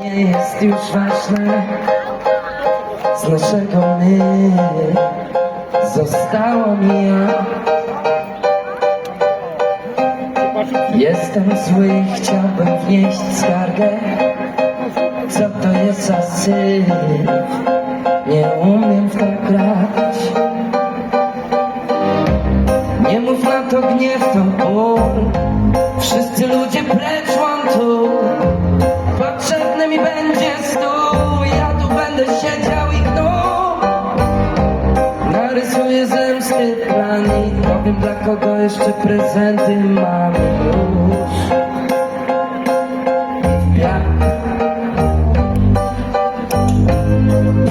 Nie jest już ważne z naszego my Zostało mi ja. Jestem zły i chciałbym wnieść skargę. Co to jest za Nie umiem w to grać. Nie mów na to gniew, to ból. Wszyscy ludzie precz łątu Potrzebny Narysuję zemsty plan I powiem dla kogo jeszcze prezenty mam już. Piach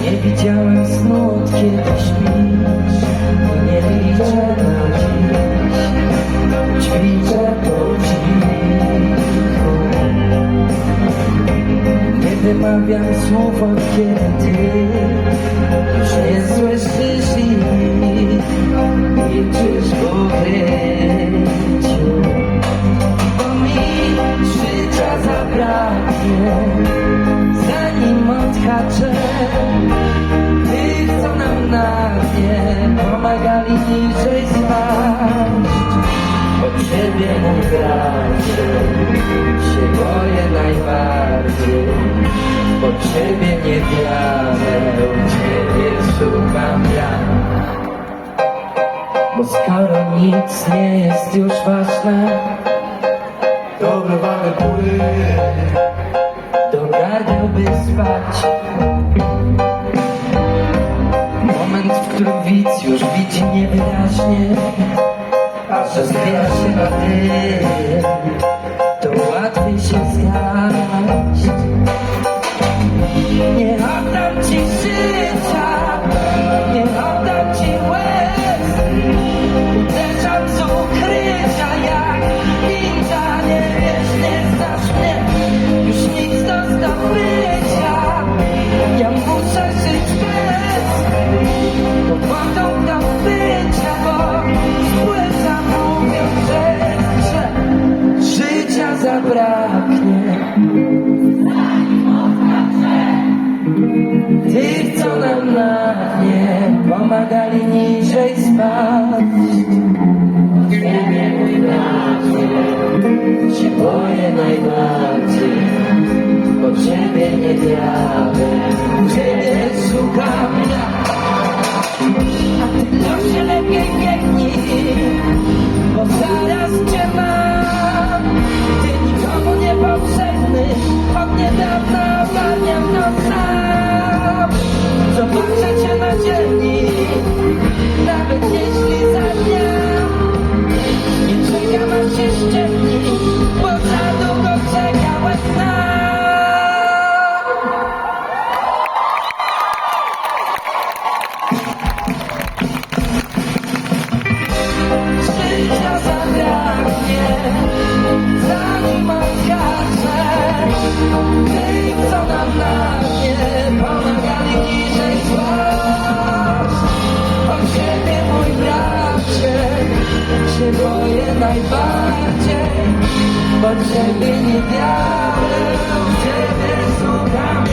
Nie widziałem snu od kiedy śpisz nie liczę na dziś. Ćwiczę po cichu. Nie wymawiam słów od kiedy ty Już nie słyszysz bracie Się boję najbardziej Bo ciebie nie wiarę ciebie szukam ja. Bo skoro nic nie jest już ważne wyrwane góry. To gardeł by spać. Moment, w którym widz już widzi niewyraźnie Наша спящая ты na dnie Pomagali niżej spaść Ciebie mój bracie Się boję najbardziej Bo Ciebie nie wiarę się boję najbardziej Bo ciebie nie wiarę, ciebie słucham